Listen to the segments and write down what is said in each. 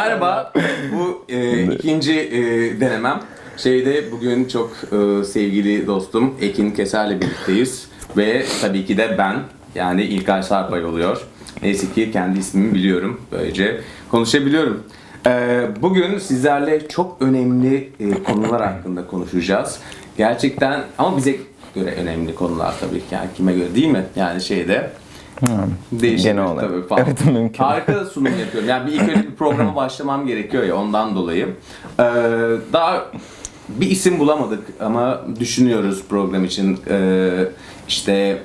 Merhaba. Bu e, ikinci e, denemem. Şeyde bugün çok e, sevgili dostum Ekin Keser'le birlikteyiz. Ve tabii ki de ben. Yani İlkay Sarpay oluyor. Neyse ki kendi ismimi biliyorum. Böylece konuşabiliyorum. E, bugün sizlerle çok önemli e, konular hakkında konuşacağız. Gerçekten ama bize göre önemli konular tabii ki. Yani kime göre değil mi? Yani şeyde. Değişik Genel olarak. tabii falan. Evet, mümkün. Harika sunum yapıyorum. Yani bir ilk önce bir programa başlamam gerekiyor ya ondan dolayı. Ee, daha bir isim bulamadık ama düşünüyoruz program için. Ee, işte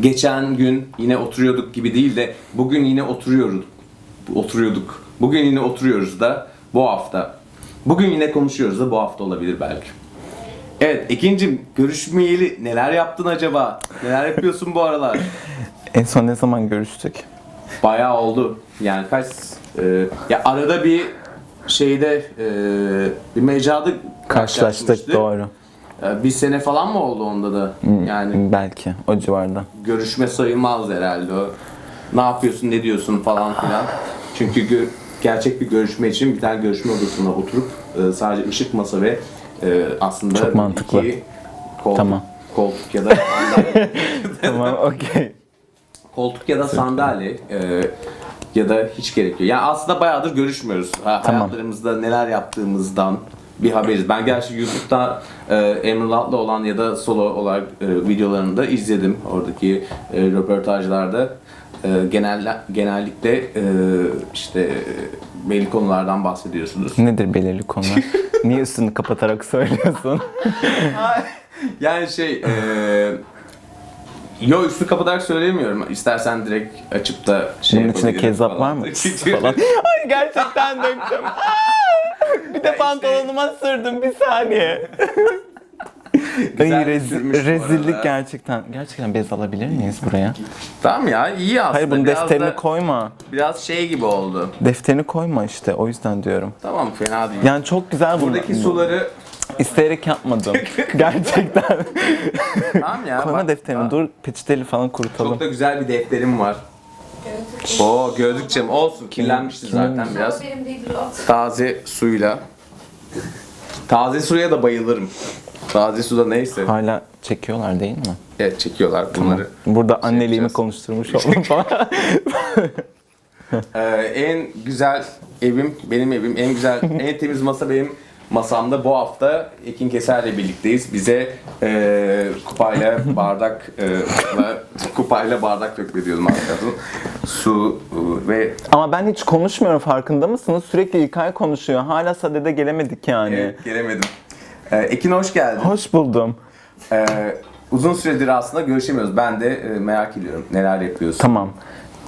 geçen gün yine oturuyorduk gibi değil de bugün yine oturuyoruz. Oturuyorduk. Bugün yine oturuyoruz da bu hafta. Bugün yine konuşuyoruz da bu hafta olabilir belki. Evet ikincim görüşmeyeli neler yaptın acaba? Neler yapıyorsun bu aralar? En son ne zaman görüştük? Bayağı oldu. Yani kaç e, ya arada bir şeyde e, bir mecrada Karşılaştık doğru. E, bir sene falan mı oldu onda da? Yani Belki o civarda. görüşme sayılmaz herhalde o. Ne yapıyorsun, ne diyorsun falan filan. Çünkü gö- gerçek bir görüşme için bir tane görüşme odasına oturup e, sadece ışık masa ve e, aslında Çok mantıklı. iki koltuk, Tamam. koltuk ya da tamam okey. Koltuk ya da sandalye e, ya da hiç gerekiyor. Yani aslında bayağıdır görüşmüyoruz. Ha, Tamam. Hayatlarımızda neler yaptığımızdan bir haberiz. Ben gerçi YouTube'da e, Emrullah olan ya da solo olarak e, videolarını da izledim. Oradaki e, röportajlarda e, genel genellikle e, işte e, belli konulardan bahsediyorsunuz. Nedir belirli konular? Niye üstünü kapatarak söylüyorsun? yani şey e, Yo üstü kapatarak söylemiyorum. İstersen direkt açıp da şey Bunun içinde yapabilirim kezzap falan. var mı? falan. Ay gerçekten döktüm. bir de pantolonuma sürdüm bir saniye. Güzel Ay rez- sürmüş bu rezillik arada. gerçekten. Gerçekten bez alabilir miyiz buraya? Tamam ya iyi aslında. Hayır bunun biraz defterini da, koyma. Biraz şey gibi oldu. Defterini koyma işte o yüzden diyorum. Tamam fena değil. Yani çok güzel bunlar. Buradaki suları İsteyerek yapmadım. Gerçekten. tamam ya. Koyma bak- defterini dur peçeteli falan kurutalım. Çok da güzel bir defterim var. Oo gözlükçem olsun kirlenmişti zaten biraz. Benim değil Lot. Taze suyla. Taze suya da bayılırım. Taze suda neyse. Hala çekiyorlar değil mi? Evet çekiyorlar bunları. Burada anneliğimi yapacağız. konuşturmuş oldum falan. Ee, en güzel evim benim evim. En güzel, en temiz masa benim masamda. Bu hafta Ekin Keser'le birlikteyiz. Bize e, kupayla bardak e, la- kupayla bardak dökme diyordum arkadaşlar. Su e, ve Ama ben hiç konuşmuyorum farkında mısınız? Sürekli İlkay konuşuyor. Hala sadede gelemedik yani. Evet, gelemedim. Ee, Ekin hoş geldin. Hoş buldum. Ee, uzun süredir aslında görüşemiyoruz. Ben de e, merak ediyorum neler yapıyorsun. Tamam.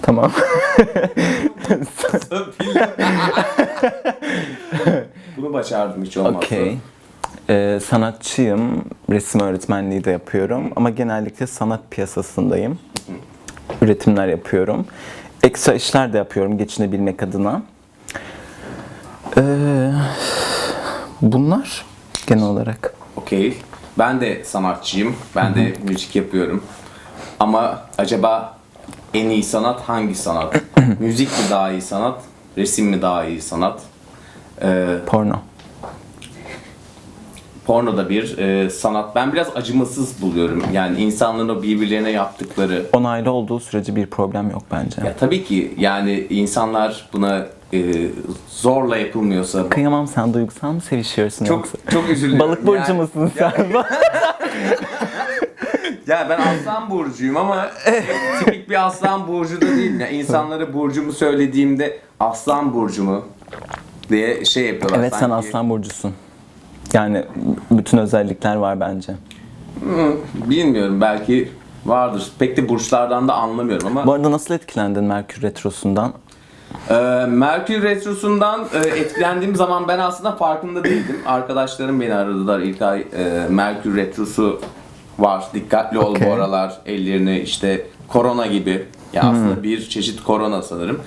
Tamam. Bunu başardım hiç olmazsa. Okey. Ee, sanatçıyım. Resim öğretmenliği de yapıyorum. Ama genellikle sanat piyasasındayım. Üretimler yapıyorum. Ekstra işler de yapıyorum geçinebilmek adına. Ee, bunlar genel olarak. Okey. Ben de sanatçıyım. Ben de müzik yapıyorum. Ama acaba en iyi sanat hangi sanat? müzik mi daha iyi sanat? Resim mi daha iyi sanat? Ee, Porno. porno da bir e, sanat. Ben biraz acımasız buluyorum. Yani insanların o birbirlerine yaptıkları Onaylı olduğu sürece bir problem yok bence. Ya tabii ki yani insanlar buna e, zorla yapılmıyorsa Kıyamam sen duygusal mı sevişiyorsun çok yoksa? çok üzülüyorum. Balık burcu Yani- musun sen? Ya ben aslan burcuyum ama tipik bir aslan burcu da değilim. Yani insanlara burcumu söylediğimde aslan burcu mu diye şey yapıyorlar. evet sen sanki. aslan burcusun. Yani bütün özellikler var bence. Hı, bilmiyorum belki vardır. Pek de burçlardan da anlamıyorum ama Bu arada nasıl etkilendin Merkür Retrosu'ndan? Ee, Merkür Retrosu'ndan e, etkilendiğim zaman ben aslında farkında değildim. Arkadaşlarım beni aradılar ilk ay e, Merkür Retrosu var dikkatli ol Okey. bu aralar ellerini işte korona gibi ya aslında bir çeşit korona sanırım.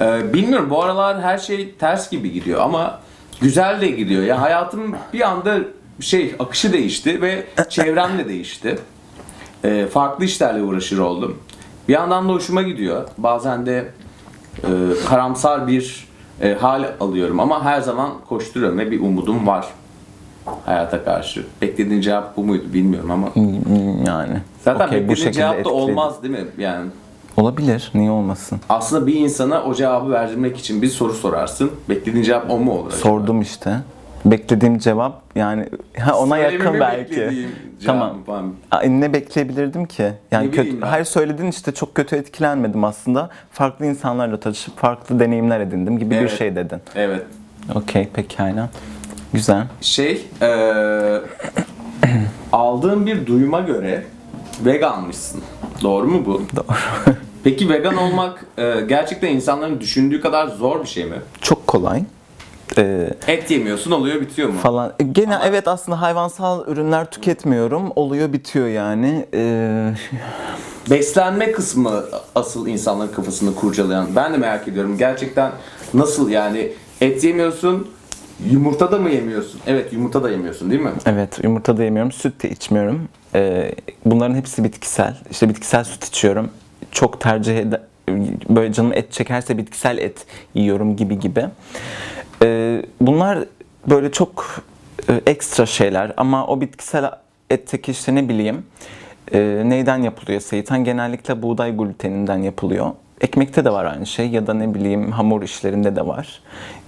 Ee, bilmiyorum bu aralar her şey ters gibi gidiyor ama güzel de gidiyor. Ya hayatım bir anda şey akışı değişti ve çevrem de değişti. Ee, farklı işlerle uğraşır oldum. Bir yandan da hoşuma gidiyor. Bazen de e, karamsar bir e, hal alıyorum ama her zaman koşturuyorum ve bir umudum var hayata karşı. Beklediğin cevap bu muydu bilmiyorum ama Yani. zaten Okey, beklediğin cevap da etkiledi. olmaz değil mi? Yani Olabilir. Niye olmasın? aslında bir insana o cevabı verdirmek için bir soru sorarsın. Beklediğin cevap o mu olur? acaba? Sordum işte. Beklediğim cevap yani ha, ona yakın Söylememi belki. beklediğim cevap Tamam. mı falan. Aa, Ne bekleyebilirdim ki? Yani Ne kötü, ben. hayır söyledin işte çok kötü etkilenmedim aslında. Farklı insanlarla tanışıp farklı deneyimler edindim gibi bir Evet. şey dedin. Evet. Okey pekala. Güzel. Şey, eee aldığım bir duyuma göre veganmışsın. Doğru mu bu? Doğru. Peki vegan olmak eee, gerçekten insanların düşündüğü kadar zor bir şey mi? çok kolay. Ee, Et yemiyorsun oluyor bitiyor mu? falan. Gene evet aslında hayvansal ürünler tüketmiyorum. Oluyor bitiyor yani. Ee, Beslenme kısmı asıl insanların kafasını kurcalayan. Ben de merak ediyorum. Gerçekten nasıl yani et yemiyorsun, yumurta da mı yemiyorsun? Evet yumurta da yemiyorsun değil mi? Evet, yumurta da yemiyorum, süt de içmiyorum. Ee, bunların hepsi bitkisel. İşte bitkisel süt içiyorum. Çok tercih ede böyle canım et çekerse bitkisel et yiyorum gibi gibi. Ee, bunlar böyle çok e, ekstra şeyler ama o bitkisel etteki işte ne bileyim e, neyden yapılıyor seitan? Genellikle buğday gluteninden yapılıyor. Ekmekte de var aynı şey ya da ne bileyim hamur işlerinde de var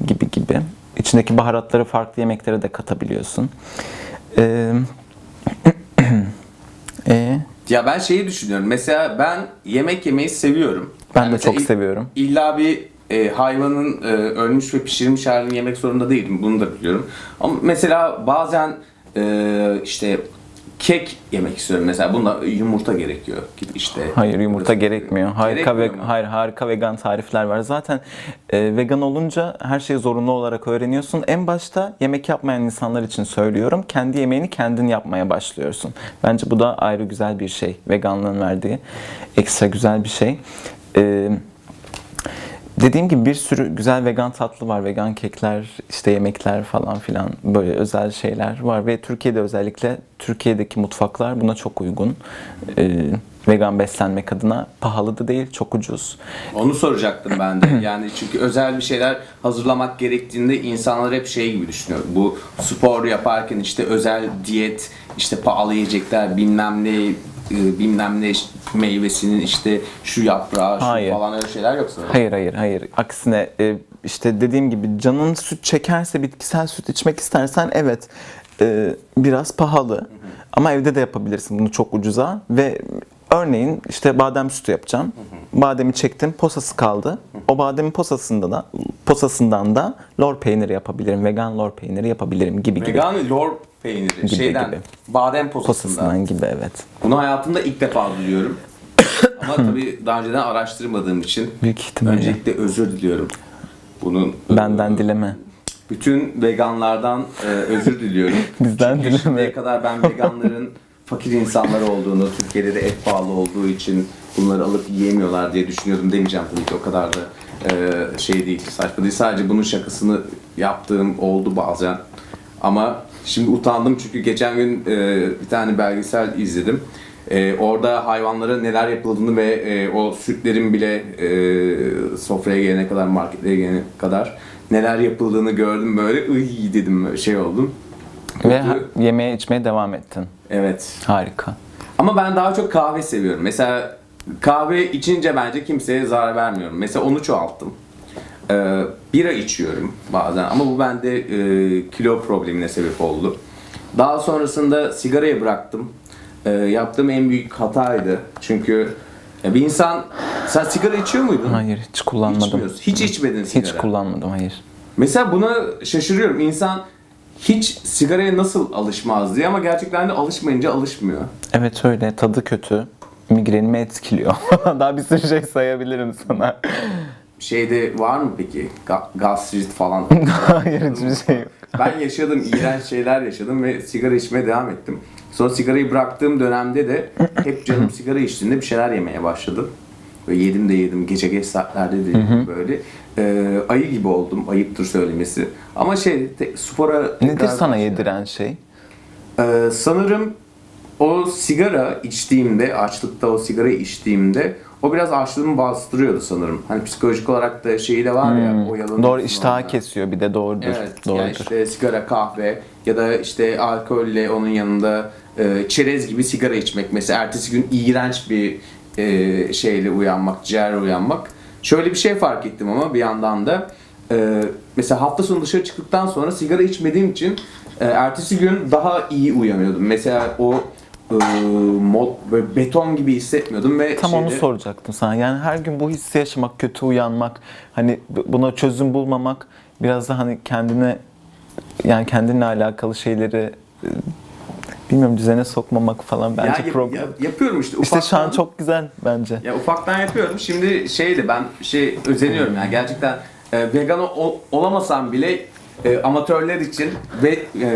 gibi gibi. İçindeki baharatları farklı yemeklere de katabiliyorsun. Ee, e, Ya ben şeyi düşünüyorum. Mesela ben yemek yemeyi seviyorum. ben Yani de çok seviyorum. İlla bir e, hayvanın e, ölmüş ve pişirilmiş halini yemek zorunda değilim. Bunu da biliyorum. Ama mesela bazen e, işte kek yemek istiyorum. Mesela bunda yumurta gerekiyor gibi işte. Hayır yumurta gerekmiyor. Harika ve Gerekmiyor hayır harika vegan tarifler var. Zaten e, vegan olunca her şeyi zorunlu olarak öğreniyorsun. En başta yemek yapmayan insanlar için söylüyorum. Kendi yemeğini kendin yapmaya başlıyorsun. Bence bu da ayrı güzel bir şey. Veganlığın verdiği ekstra güzel bir şey. E, Dediğim gibi bir sürü güzel vegan tatlı var. Vegan kekler, işte yemekler falan filan böyle özel şeyler var. Ve Türkiye'de özellikle Türkiye'deki mutfaklar buna çok uygun. Ee, vegan beslenmek adına pahalı da değil, çok ucuz. Onu soracaktım ben de. Yani çünkü özel bir şeyler hazırlamak gerektiğinde insanlar hep şey gibi düşünüyor. Bu spor yaparken işte özel diyet, işte pahalı yiyecekler, bilmem ne e, bilmem ne meyvesinin işte şu yaprağı, şu Hayır. falan öyle şeyler yoksa. Hayır hayır hayır. Aksine e, işte dediğim gibi canın süt çekerse bitkisel süt içmek istersen evet e, biraz pahalı. Ama evde de yapabilirsin bunu çok ucuza ve örneğin işte badem sütü yapacağım. Bademi çektim, posası kaldı. O bademin posasında da posasından da lor peyniri yapabilirim. Vegan lor peyniri yapabilirim gibi gibi. Vegan lor peyniri Gibi şeyden gibi. badem posasından. Posasından gibi evet. Bunu hayatımda ilk defa duyuyorum. Ama tabii daha önceden araştırmadığım için Büyük ihtimalle. öncelikle özür diliyorum. Bunun Benden dileme. Bütün veganlardan e, özür diliyorum. Bizden Çünkü dileme. şimdiye kadar ben veganların fakir insanlar olduğunu, Türkiye'de de et pahalı olduğu için bunları alıp yiyemiyorlar diye düşünüyordum demeyeceğim tabii ki o kadar da e, şey değil, saçma değil. Sadece bunun şakasını yaptığım oldu bazen. Ama şimdi utandım çünkü geçen gün e, bir tane belgesel izledim. E, orada hayvanlara neler yapıldığını ve e, o sütlerin bile e, sofraya gelene kadar, marketlere gelene kadar neler yapıldığını gördüm böyle ıy dedim şey oldum. Ve Kötü. yemeğe içmeye devam ettin. Evet. Harika. Ama ben daha çok kahve seviyorum. Mesela kahve içince bence kimseye zarar vermiyorum. Mesela onu çoğalttım. Ee, bira içiyorum bazen ama bu bende e, kilo problemine sebep oldu. Daha sonrasında sigarayı bıraktım. Ee, yaptığım en büyük hataydı. Çünkü ya bir insan sen sigara içiyor muydun? Hayır hiç kullanmadım. İçmiyorsun. Hiç içmedin sigara. Hiç kullanmadım hayır. Mesela buna şaşırıyorum. İnsan hiç sigaraya nasıl alışmaz diye ama gerçekten de alışmayınca alışmıyor. Evet öyle. Tadı kötü. Migrenimi etkiliyor. Daha bir sürü şey sayabilirim sana. Şeyde var mı peki? Ga- gastrit falan. Hayır hiçbir şey yok. ben yaşadım, iğrenç şeyler yaşadım ve sigara içmeye devam ettim. Sonra sigarayı bıraktığım dönemde de hep canım sigara içtiğinde bir şeyler yemeye başladım. Ve yedim de yedim, gece geç saatlerde de yedim böyle. Ee, ayı gibi oldum, ayıptır söylemesi. Ama şey, te- spora... Nedir sana yediren şey? Ee, sanırım o sigara içtiğimde, açlıkta o sigara içtiğimde o biraz açlığımı bastırıyordu sanırım. Hani psikolojik olarak da şeyi de var ya Hmm. Doğru iştahı kesiyor bir de doğrudur. Evet, doğrudur. yani işte sigara, kahve ya da işte alkolle onun yanında e, çerez gibi sigara içmek. Mesela ertesi gün iğrenç bir e, şeyle uyanmak, ciğerle uyanmak. Şöyle bir şey fark ettim ama bir yandan da e, mesela hafta sonu dışarı çıktıktan sonra sigara içmediğim için e, ertesi gün daha iyi uyanıyordum. Mesela o e, mod böyle beton gibi hissetmiyordum ve Tam onu şeyde- soracaktım sana. Yani her gün bu hissi yaşamak, kötü uyanmak, hani buna çözüm bulmamak, biraz da hani kendine yani kendinle alakalı şeyleri e, bilmiyorum düzene sokmamak falan bence Ya, yap- problem. yap- yapıyorum işte. işte şu an ufaktan. çok güzel bence. Ya ufaktan yapıyorum. Şimdi şeydi ben şey özeniyorum yani gerçekten e, vegan ol- olamasam bile e, amatörler için ve e,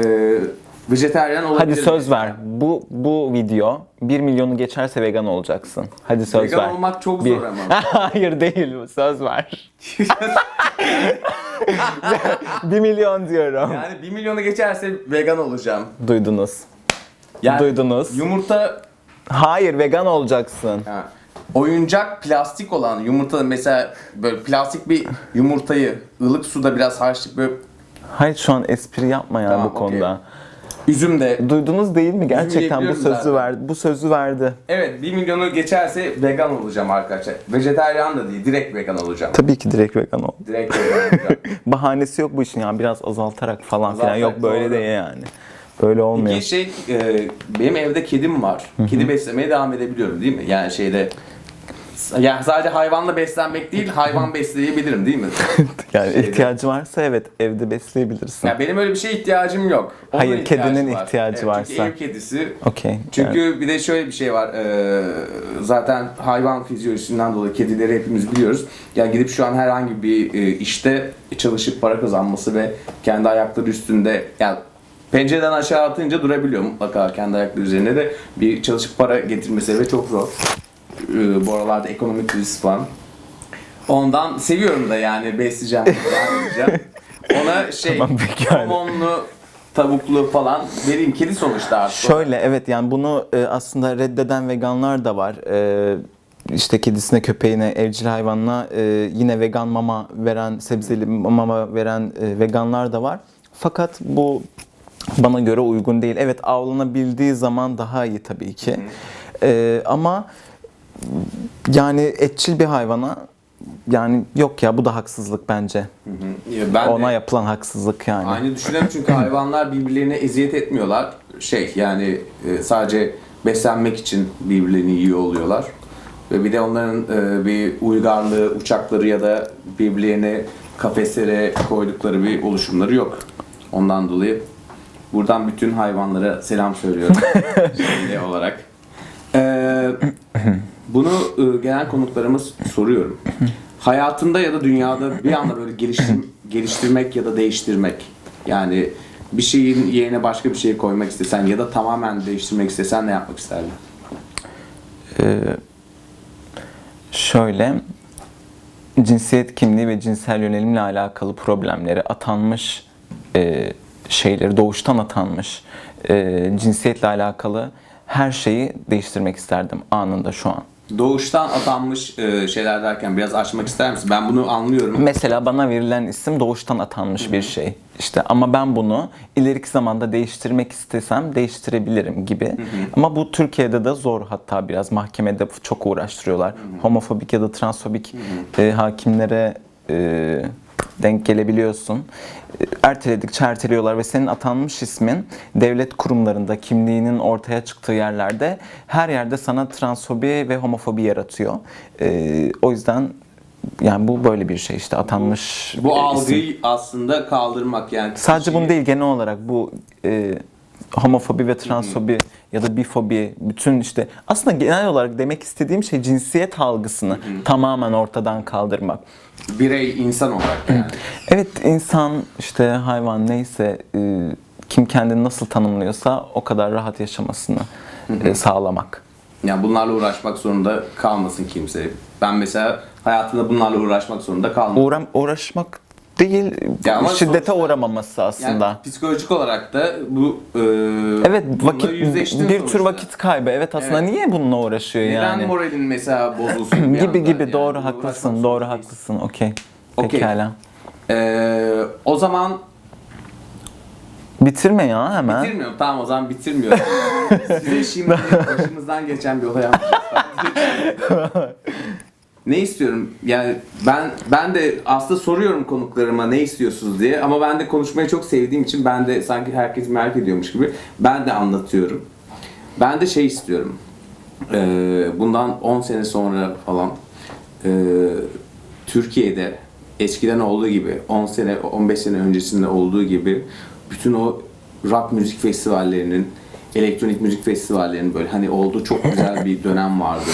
vejeteryan olabilirim. Hadi söz ver. Bu bu video 1 milyonu geçerse vegan olacaksın. Hadi söz Vegan ver. olmak çok Bir- zor ama. Hayır değil. Söz ver. 1 milyon diyorum. Yani 1 milyonu geçerse vegan olacağım. Duydunuz. Yani Duydunuz. Yumurta Hayır vegan olacaksın. ha, oyuncak plastik olan yumurta mesela böyle plastik bir yumurtayı ılık suda biraz haşlayıp böyle Hayır şu an espri yapma ya Tamam, bu konuda. Üzüm de Duydunuz değil mi? Gerçekten bu sözü zaten. verdi. Bu sözü verdi. Evet 1 milyonu geçerse vegan olacağım arkadaşlar. Vejeteryan da değil direkt vegan olacağım. Tabii ki direkt vegan ol. Direkt vegan olacağım. Bahanesi yok bu işin ya biraz azaltarak falan filan. Azaltarak, Yok böyle doğru. değil yani. Böyle olmuyor. Peki şey, e, benim evde kedim var. Kedi beslemeye devam edebiliyorum değil mi? Yani şeyde, yani sadece hayvanla beslenmek değil, hayvan besleyebilirim değil mi? yani şeyde- ihtiyacı varsa evet evde besleyebilirsin. Ya benim öyle bir şeye ihtiyacım yok. Onun Hayır, kedinin var. ihtiyacı Evet, varsa. Çünkü ev kedisi. Okey. Çünkü bir de şöyle bir şey var. e, zaten hayvan fizyolojisinden dolayı kedileri hepimiz biliyoruz. Yani gidip şu an herhangi bir e, işte çalışıp para kazanması ve kendi ayakları üstünde yani pencereden aşağı atınca durabiliyor mutlaka kendi ayakları üzerine de bir çalışıp para getirmesi ve çok zor. E, bu aralarda ekonomik kriz falan. Ondan seviyorum da yani besleyeceğim. Ona şey, Tamam, somonlu, tavuklu falan vereyim. Kedi sonuçta artık. Şöyle evet yani bunu e, aslında reddeden veganlar da var. E, işte kedisine, köpeğine, evcil hayvanına e, yine vegan mama veren, sebzeli mama veren e, veganlar da var. Fakat bu bana göre uygun değil. Evet avlanabildiği zaman daha iyi tabii ki. E, ama yani etçil bir hayvana yani yok ya bu da haksızlık bence. Ya Ben de- Ona yapılan haksızlık yani. Aynı düşünüyorum çünkü hayvanlar birbirlerine eziyet etmiyorlar. Şey yani e, sadece beslenmek için birbirlerini yiyor oluyorlar. Ve bir de onların e, bir uygarlığı, uçakları ya da birbirlerine kafeslere koydukları bir oluşumları yok. Ondan dolayı buradan bütün hayvanlara selam söylüyorum şeyli olarak. Ee, bunu e, genel konuklarımız soruyorum. Hayatında ya da dünyada bir anda böyle geliştir, geliştirmek ya da değiştirmek. Yani bir şeyin yerine başka bir şey koymak istesen ya da tamamen değiştirmek istesen ne yapmak isterdin? Ee, şöyle cinsiyet kimliği ve cinsel yönelimle alakalı problemleri atanmış e, şeyleri doğuştan atanmış e, cinsiyetle alakalı her şeyi değiştirmek isterdim anında şu an. Doğuştan atanmış e, şeyler derken biraz açmak ister misin? Ben bunu anlıyorum. Mesela bana verilen isim doğuştan atanmış bir şey. İşte ama ben bunu ileriki zamanda değiştirmek istesem değiştirebilirim gibi. Ama bu Türkiye'de de zor hatta biraz mahkemede çok uğraştırıyorlar. Homofobik ya da transfobik e, hakimlere e, denk gelebiliyorsun. E, Erteledikçe erteliyorlar ve senin atanmış ismin devlet kurumlarında kimliğinin ortaya çıktığı yerlerde her yerde sana transfobi ve homofobi yaratıyor. E, o yüzden yani bu böyle bir şey işte atanmış Bu e, isim. algıyı aslında kaldırmak yani. Sadece bunu değil genel olarak bu e, homofobi ve transfobi ya da bifobi bütün işte aslında genel olarak demek istediğim şey cinsiyet algısını tamamen ortadan kaldırmak. Birey insan olarak yani. Evet insan işte hayvan neyse e, kim kendini nasıl tanımlıyorsa o kadar rahat yaşamasını e, sağlamak. Yani bunlarla uğraşmak zorunda kalmasın kimse. Ben mesela hayatımda bunlarla uğraşmak zorunda kalmadım. Uğram, uğraşmak değil, Ya ama şiddete uğramaması aslında. Yani psikolojik olarak da bu e, evet, vakit bir sonuçta. tür vakit kaybı. Evet aslında Evet. niye bununla uğraşıyor Neden yani? moralin mesela bozulsun bir gibi gibi Yani doğru haklısın. Doğru haklısın. Okey. Okey. Pekala. Ee, o zaman Bitirme ya hemen. bitirmiyorum. Tamam o zaman bitirmiyorum. Size şimdi başımızdan geçen bir olay anlatacağım. ne istiyorum? Yani ben ben de aslında soruyorum konuklarıma ne istiyorsunuz diye ama ben de konuşmayı çok sevdiğim için ben de sanki herkes merak ediyormuş gibi ben de anlatıyorum. Ben de şey istiyorum. Ee, bundan 10 sene sonra falan e, Türkiye'de eskiden olduğu gibi 10 sene 15 sene öncesinde olduğu gibi bütün o rock müzik festivallerinin elektronik müzik festivallerinin böyle hani olduğu çok güzel bir dönem vardı.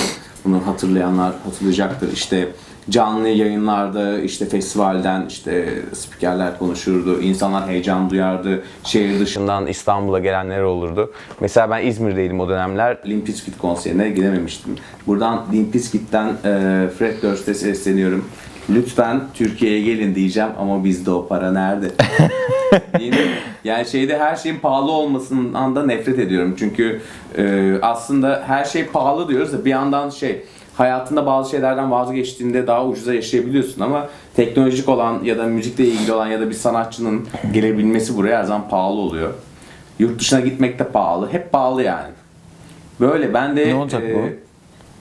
Bunu hatırlayanlar hatırlayacaktır. İşte canlı yayınlarda işte festivalden işte spikerler konuşurdu. insanlar heyecan duyardı. Şehir dışından İstanbul'a gelenler olurdu. Mesela ben İzmir'deydim o dönemler. Limp Bizkit konserine gidememiştim. Buradan Limp Bizkit'ten e, Fred Durst'e sesleniyorum. Lütfen Türkiye'ye gelin diyeceğim ama bizde o para nerede? Mi? Yani şeyde her şeyin pahalı olmasından da nefret ediyorum. Çünkü e, aslında her şey pahalı diyoruz da bir yandan şey hayatında bazı şeylerden vazgeçtiğinde daha ucuza yaşayabiliyorsun ama teknolojik olan ya da müzikle ilgili olan ya da bir sanatçının gelebilmesi buraya her zaman pahalı oluyor. Yurt dışına gitmek de pahalı. Hep pahalı yani. Böyle ben de... Ne olacak bu?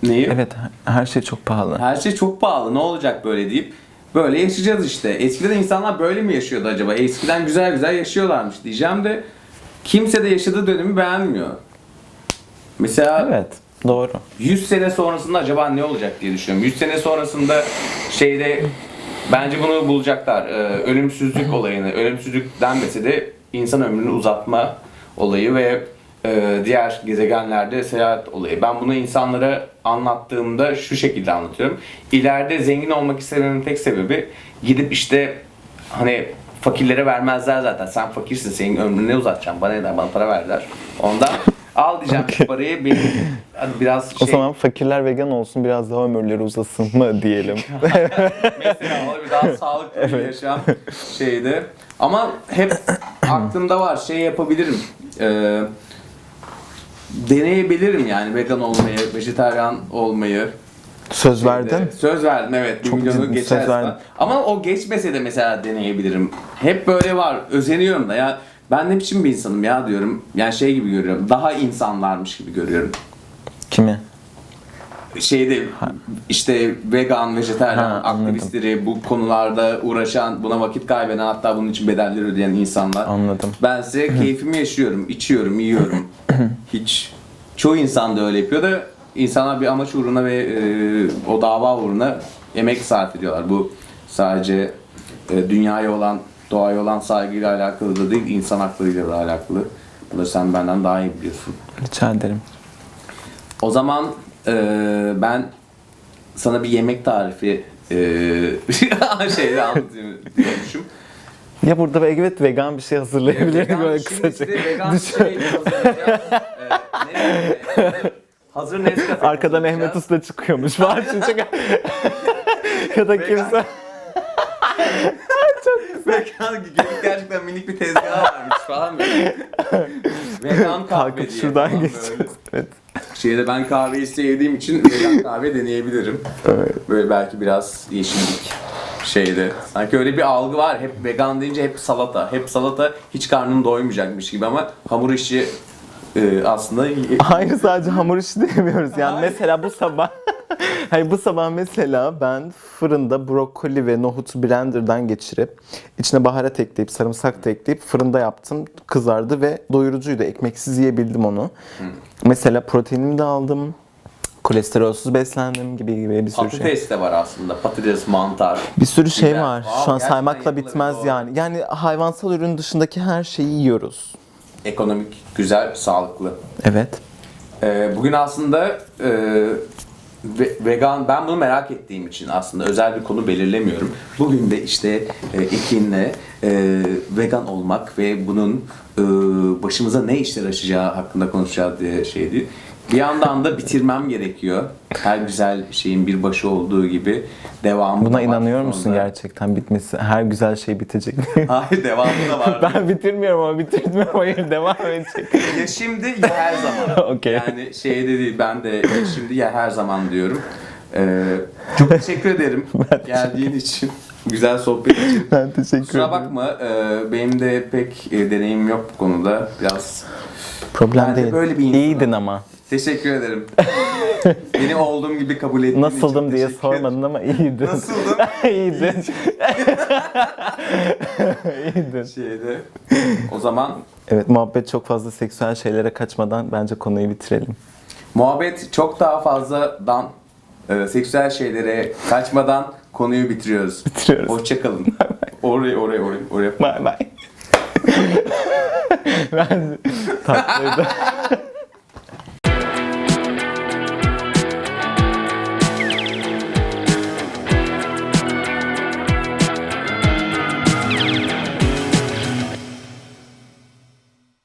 Neyi? Evet her şey çok pahalı. Her şey çok pahalı ne olacak böyle deyip böyle yaşayacağız işte. Eskiden insanlar böyle mi yaşıyordu acaba? Eskiden güzel güzel yaşıyorlarmış diyeceğim de kimse de yaşadığı dönemi beğenmiyor. Mesela Evet doğru. 100 sene sonrasında acaba ne olacak diye düşünüyorum. 100 sene sonrasında şeyde bence bunu bulacaklar. Ee, ölümsüzlük olayını. Ölümsüzlük denmese de insan ömrünü uzatma olayı ve e, diğer gezegenlerde seyahat olayı. Ben bunu insanlara anlattığımda şu şekilde anlatıyorum. İleride zengin olmak istememin tek sebebi gidip işte hani fakirlere vermezler zaten. Sen fakirsin, senin ömrünü ne uzatacaksın? Bana ne der? Bana para verdiler. Ondan al diyeceğim şu parayı benim biraz O şey zaman fakirler vegan olsun biraz daha ömürleri uzasın mı diyelim. mesela o bir daha sağlıklı bir yaşam şeydi. Ama hep aklımda var şey yapabilirim. Ee, deneyebilirim yani vegan olmayı, vejetaryen olmayı. Söz verdin. Söz verdim evet. Bir Çok milyonu ciddi geçer söz verdin. Ama o geçmese de mesela deneyebilirim. Hep böyle var. Özeniyorum da ya. Ben ne biçim bir insanım ya diyorum. Yani şey gibi görüyorum. Daha insanlarmış gibi görüyorum. Kimi? Şeyde işte vegan, vejetaryen Ha, anladım. aktivistleri bu konularda uğraşan, buna vakit kaybeden hatta bunun için bedeller ödeyen insanlar. Anladım. Ben size keyfimi yaşıyorum, içiyorum, yiyorum. Hiç çoğu insan da öyle yapıyor da insanlar bir amaç uğruna ve e, o dava uğruna emek sarf ediyorlar. Bu sadece e, dünyaya olan, doğaya olan saygıyla alakalı da değil, insan haklarıyla da alakalı. Bunu sen benden daha iyi biliyorsun. Rica ederim. O zaman eee, ben sana bir yemek tarifi eee şeyde anlatayım diyormuşum. Ya burada evet vegan bir şey hazırlayabilirim Vegan- böyle şimdi kısaca. size vegan Düşün. şey hazırlayacağız. Eee, ne- hazır Nescafe Arkadan Mehmet. Usta çıkıyormuş. Var çünkü. ya da kimse. Vegan gerçekten minik bir tezgah varmış falan böyle. Vegan kahve Kalkıp diye şuradan geçeceğiz. Evet. Şeyde ben kahveyi sevdiğim için vegan kahve deneyebilirim. Böyle belki biraz yeşillik şeyde. Sanki öyle bir algı var. Hep vegan deyince hep salata. Hep salata hiç karnın doymayacakmış gibi ama hamur işi e, aslında Hayır sadece hamur işi demiyoruz. Yani mesela bu sabah Hayır bu sabah mesela ben fırında brokoli ve nohutu blenderdan geçirip içine baharat ekleyip sarımsak da ekleyip fırında yaptım. Kızardı ve doyurucuydu. Ekmeksiz yiyebildim onu. Mesela proteinimi de aldım. Kolesterolsüz beslendim gibi gibi bir sürü şey. patates de var aslında. Patates, mantar. Bir sürü şey Biber. var. Wow, Şu an saymakla bitmez doğru. yani. Yani hayvansal ürün dışındaki her şeyi yiyoruz. Ekonomik, güzel, sağlıklı. Evet. Ee, bugün aslında e, ve- vegan, ben bunu merak ettiğim için aslında özel bir konu belirlemiyorum. Bugün de işte e, Ekin'le e, vegan olmak ve bunun e, başımıza ne işler açacağı hakkında konuşacağız diye şeydi. Bir yandan da bitirmem gerekiyor. Her güzel şeyin bir başı olduğu gibi devamı da Buna var inanıyor musun sonunda. gerçekten bitmesi? Her güzel şey bitecek. Hayır devamı da var. ben bitirmiyorum ama bitirmiyorum. Hayır devam edecek. ya şimdi ya her zaman. Okey. Yani şey de değil ben de ya şimdi ya her zaman diyorum. Ee, çok teşekkür ederim geldiğin için. Güzel sohbet için. Ben teşekkür Kusura ederim. bakma e, benim de pek e, deneyimim yok bu konuda. Biraz Problem Ben de değil. böyle bir insanım. İyiydin ama. teşekkür ederim. Beni olduğum gibi kabul ettiğin için Nasıldım diye teşekkür ederim. sormadın ama iyiydin. Nasıldım? iyiydin. iyiydin. Şeyde. O zaman Evet muhabbet çok fazla seksüel şeylere kaçmadan bence konuyu bitirelim. muhabbet çok daha fazladan e, seksüel şeylere kaçmadan konuyu bitiriyoruz. Bitiriyoruz. Hoşçakalın. oraya oraya oraya oraya. Bay bay. Ben tatlıydı.